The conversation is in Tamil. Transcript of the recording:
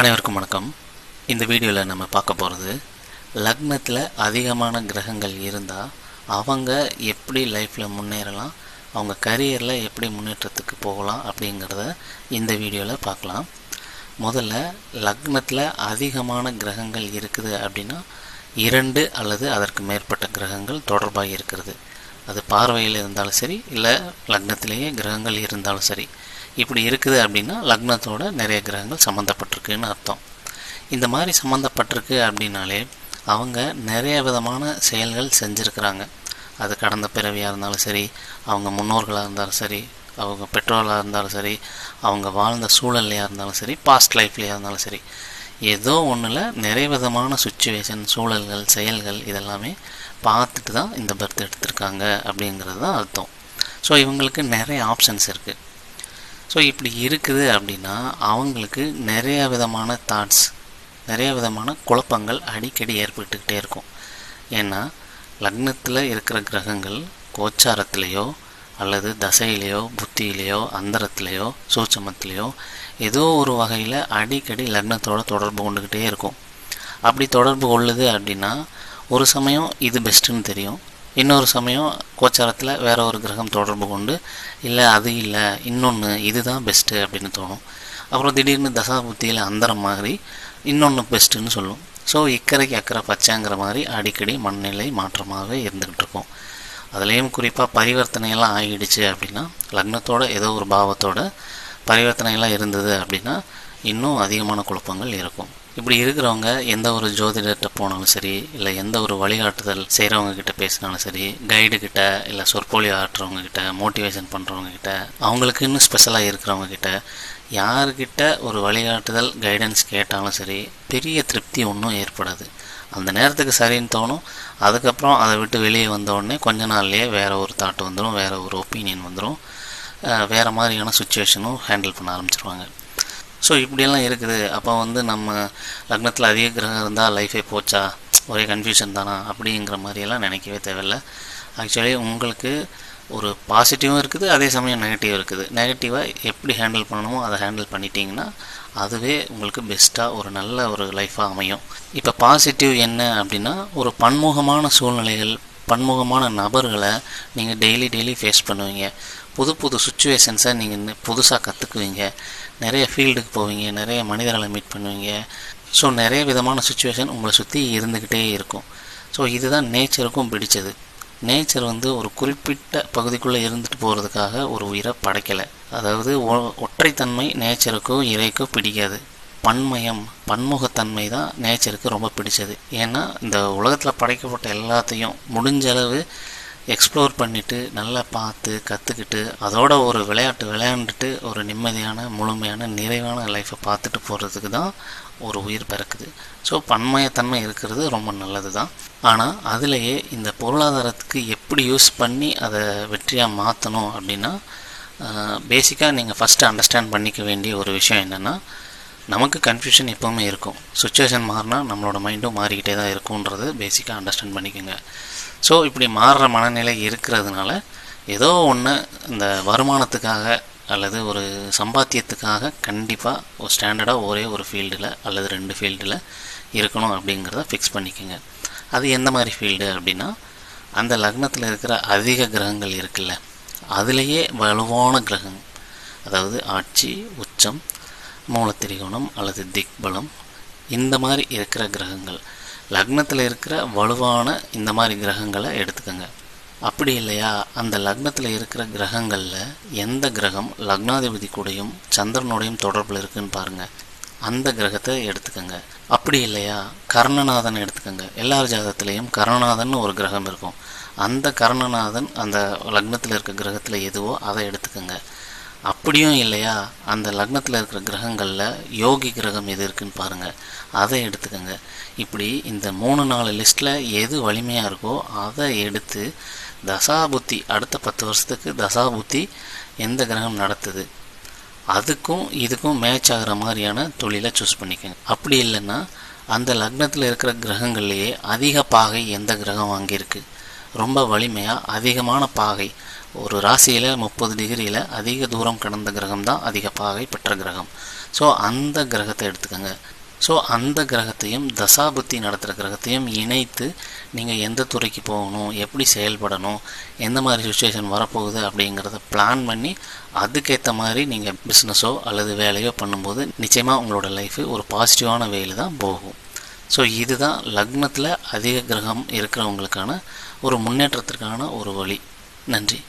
அனைவருக்கும் வணக்கம். இந்த வீடியோவில் நம்ம பார்க்க போகிறது லக்னத்தில் அதிகமான கிரகங்கள் இருந்தால் அவங்க எப்படி லைஃப்பில் முன்னேறலாம் அவங்க கரியரில் எப்படி முன்னேற்றத்துக்கு போகலாம் அப்படிங்கிறத இந்த வீடியோவில் பார்க்கலாம். முதல்ல லக்னத்தில் அதிகமான கிரகங்கள் இருக்குது அப்படின்னா இரண்டு அல்லது அதற்கு மேற்பட்ட கிரகங்கள் தொடர்பாக இருக்கிறது. அது பார்வையில் இருந்தாலும் சரி இல்லை லக்னத்திலேயே கிரகங்கள் இருந்தாலும் சரி. இப்படி இருக்குது அப்படின்னா லக்னத்தோட நிறைய கிரகங்கள் சம்மந்தப்பட்டிருக்குன்னு அர்த்தம். இந்த மாதிரி சம்மந்தப்பட்டிருக்கு அப்படின்னாலே அவங்க நிறைய விதமான செயல்கள் செஞ்சுருக்கிறாங்க. அது கடந்த பிறவியாக இருந்தாலும் சரி அவங்க முன்னோர்களாக இருந்தாலும் சரி அவங்க பெற்றோர்களாக இருந்தாலும் சரி அவங்க வாழ்ந்த சூழல்லையாக இருந்தாலும் சரி பாஸ்ட் லைஃப்லையாக இருந்தாலும் சரி ஏதோ ஒன்றில் நிறைய விதமான சுச்சுவேஷன் சூழல்கள் செயல்கள் இதெல்லாமே பார்த்துட்டு தான் இந்த பர்த் எடுத்திருக்காங்க அப்படிங்கிறது தான் அர்த்தம். ஸோ இவங்களுக்கு நிறைய ஆப்ஷன்ஸ் இருக்குது ஸோ இப்படி இருக்குது அப்படின்னா அவங்களுக்கு நிறைய விதமான தாட்ஸ் நிறைய விதமான குழப்பங்கள் அடிக்கடி ஏற்பட்டுக்கிட்டே இருக்கும். ஏன்னா லக்னத்தில் இருக்கிற கிரகங்கள் கோச்சாரத்திலேயோ அல்லது தசையிலையோ புத்தியிலையோ அந்தரத்திலேயோ சூட்சமத்திலேயோ ஏதோ ஒரு வகையில் அடிக்கடி லக்னத்தோட தொடர்பு கொண்டுக்கிட்டே இருக்கும். அப்படி தொடர்பு கொள்ளுது அப்படின்னா ஒரு சமயம் இது பெஸ்ட்டுன்னு தெரியும். இன்னொரு சமயம் கோச்சாரத்தில் வேற ஒரு கிரகம் தொடர்பு கொண்டு இல்லை அது இல்லை இன்னொன்று இதுதான் பெஸ்ட்டு அப்படின்னு தோணும். அப்புறம் திடீர்னு தசா புத்தியில் அந்தரம் மாதிரி இன்னொன்று பெஸ்ட்டுன்னு சொல்லும். ஸோ இக்கரைக்கு அக்கறை பச்சைங்கிற மாதிரி அடிக்கடி மனநிலை மாற்றமாகவே இருந்துக்கிட்டு இருக்கும். அதுலேயும் குறிப்பாக பரிவர்த்தனையெல்லாம் ஆகிடுச்சு அப்படின்னா லக்னத்தோட ஏதோ ஒரு பாவத்தோட பரிவர்த்தனையெல்லாம் இருந்தது அப்படின்னா இன்னும் அதிகமான குழப்பங்கள் இருக்கும். இப்படி இருக்கிறவங்க எந்த ஒரு ஜோதிடர்கிட்ட போனாலும் சரி இல்லை எந்த ஒரு வழிகாட்டுதல் செய்கிறவங்க கிட்ட பேசினாலும் சரி கைடு கிட்ட இல்லை சொற்பொழிவு ஆட்டுறவங்க கிட்ட மோட்டிவேஷன் பண்ணுறவங்க கிட்ட அவங்களுக்குன்னு ஸ்பெஷலாக இருக்கிறவங்க கிட்ட யாருக்கிட்ட ஒரு வழிகாட்டுதல் கைடன்ஸ் கேட்டாலும் சரி பெரிய திருப்தி ஒன்றும் ஏற்படாது. அந்த நேரத்துக்கு சரின்னு தோணும். அதுக்கப்புறம் அதை விட்டு வெளியே வந்த உடனே கொஞ்ச நாள்லேயே வேறு ஒரு தாட் வந்துடும் வேறு ஒரு ஒப்பீனியன் வந்துடும் வேறு மாதிரியான சுச்சுவேஷனும் ஹேண்டில் பண்ண ஆரம்பிச்சிருவாங்க. ஸோ இப்படியெல்லாம் இருக்குது. அப்போ வந்து நம்ம லக்னத்தில் அதிக கிரகம் இருந்தால் லைஃபே போச்சா? ஒரே கன்ஃபியூஷன் தானா? அப்படிங்கிற மாதிரியெல்லாம் நினைக்கவே தேவையில்லை. ஆக்சுவலி உங்களுக்கு ஒரு பாசிட்டிவும் இருக்குது அதே சமயம் நெகட்டிவ் இருக்குது. நெகட்டிவாக எப்படி ஹேண்டில் பண்ணணுமோ அதை ஹேண்டில் பண்ணிட்டீங்கன்னா அதுவே உங்களுக்கு பெஸ்ட்டாக ஒரு நல்ல ஒரு லைஃபாக அமையும். இப்போ பாசிட்டிவ் என்ன அப்படின்னா ஒரு பன்முகமான சூழ்நிலைகள் பன்முகமான நபர்களை நீங்கள் டெய்லி டெய்லி ஃபேஸ் பண்ணுவீங்க. புது புது சுச்சுவேஷன்ஸை நீங்கள் புதுசாக கற்றுக்குவீங்க நிறைய ஃபீல்டுக்கு போவீங்க நிறைய மனிதர்களை மீட் பண்ணுவீங்க. ஸோ நிறைய விதமான சுச்சுவேஷன் உங்களை சுற்றி இருந்துக்கிட்டே இருக்கும். ஸோ இதுதான் நேச்சருக்கும் பிடிச்சது. நேச்சர் வந்து ஒரு குறிப்பிட்ட பகுதிக்குள்ளே இருந்துட்டு போகிறதுக்காக ஒரு உயிரை படைக்கலை. அதாவது ஒற்றைத்தன்மை நேச்சருக்கோ இறைக்கோ பிடிக்காது. பன்மயம் பன்முகத்தன்மை தான் நேச்சருக்கு ரொம்ப பிடிச்சது. ஏன்னா இந்த உலகத்தில் படைக்கப்பட்ட எல்லாத்தையும் முடிஞ்ச அளவு எக்ஸ்ப்ளோர் பண்ணிவிட்டு நல்லா பார்த்து கற்றுக்கிட்டு அதோட ஒரு விளையாட்டு விளையாண்டுட்டு ஒரு நிம்மதியான முழுமையான நிறைவான லைஃப்பை பார்த்துட்டு போகிறதுக்கு தான் ஒரு உயிர் பிறக்குது. ஸோ பன்மயத்தன்மை இருக்கிறது ரொம்ப நல்லது தான் ஆனால் அதிலேயே இந்த பொருளாதாரத்துக்கு எப்படி யூஸ் பண்ணி அதை வெற்றியாக மாற்றணும் அப்படின்னா பேசிக்காக நீங்கள் ஃபஸ்ட்டு அண்டர்ஸ்டாண்ட் பண்ணிக்க வேண்டிய ஒரு விஷயம் என்னென்னா நமக்கு கன்ஃபியூஷன் எப்போவுமே இருக்கும். சுச்சுவேஷன் மாறினா நம்மளோட மைண்டும் மாறிக்கிட்டே தான் இருக்குன்றது பேசிக்காக அண்டர்ஸ்டாண்ட் பண்ணிக்கோங்க. ஸோ இப்படி மாறுற மனநிலை இருக்கிறதுனால ஏதோ ஒன்று இந்த வருமானத்துக்காக அல்லது ஒரு சம்பாத்தியத்துக்காக கண்டிப்பாக ஒரு ஸ்டாண்டர்டாக ஒரே ஒரு ஃபீல்டில் அல்லது ரெண்டு ஃபீல்டில் இருக்கணும் அப்படிங்கிறத ஃபிக்ஸ் பண்ணிக்கோங்க. அது எந்த மாதிரி ஃபீல்டு அப்படின்னா அந்த லக்னத்தில் இருக்கிற அதிக கிரகங்கள் இருக்குல்ல அதுலேயே வலுவான கிரகம் அதாவது ஆட்சி உச்சம் மூலத்திரிகோணம் அல்லது திக்பலம் இந்த மாதிரி இருக்கிற கிரகங்கள். லக்னத்தில் இருக்கிற வலுவான இந்த மாதிரி கிரகங்களை எடுத்துக்கோங்க. அப்படி இல்லையா? அந்த லக்னத்தில் இருக்கிற கிரகங்களில் எந்த கிரகம் லக்னாதிபதி கூடையும் சந்திரனோடையும் தொடர்பில் இருக்குன்னு பாருங்கள் அந்த கிரகத்தை எடுத்துக்கோங்க. அப்படி இல்லையா? கர்ணநாதன் எடுத்துக்கோங்க. எல்லார் ஜாதத்துலேயும் கர்ணநாதன் ஒரு கிரகம் இருக்கும். அந்த கர்ணநாதன் அந்த லக்னத்தில் இருக்க கிரகத்தில் எதுவோ அதை எடுத்துக்கோங்க. அப்படியும் இல்லையா? அந்த லக்னத்தில் இருக்கிற கிரகங்களில் யோகி கிரகம் எது இருக்குன்னு பாருங்கள் அதை எடுத்துக்கோங்க. இப்படி இந்த மூணு நாலு லிஸ்ட்டில் எது வலிமையாக இருக்கோ அதை எடுத்து தசாபுத்தி அடுத்த பத்து வருஷத்துக்கு தசாபுத்தி எந்த கிரகம் நடத்துது? அதுக்கும் இதுக்கும் மேட்ச் ஆகிற மாதிரியான தொழிலை சூஸ் பண்ணிக்கோங்க. அப்படி இல்லைன்னா அந்த லக்னத்தில் இருக்கிற கிரகங்கள்லேயே அதிக பாகை எந்த கிரகம் வாங்கியிருக்கு? ரொம்ப வலிமையாக அதிகமான பாகை. ஒரு ராசியில் முப்பது டிகிரியில் அதிக தூரம் கடந்த கிரகம் தான் அதிக பாகை பெற்ற கிரகம். ஸோ அந்த கிரகத்தை எடுத்துக்கோங்க. ஸோ அந்த கிரகத்தையும் தசாபுத்தி நடத்துகிற கிரகத்தையும் இணைத்து நீங்கள் எந்த துறைக்கு போகணும் எப்படி செயல்படணும் எந்த மாதிரி சுச்சுவேஷன் வரப்போகுது அப்படிங்கிறத பிளான் பண்ணி அதுக்கேற்ற மாதிரி நீங்கள் பிஸ்னஸோ அல்லது வேலையோ பண்ணும்போது நிச்சயமாக உங்களோட லைஃபு ஒரு பாசிட்டிவான வேயில் தான் போகும். ஸோ இதுதான் லக்னத்தில் அதிக கிரகம் இருக்கிறவங்களுக்கான ஒரு முன்னேற்றத்திற்கான ஒரு வழி. நன்றி.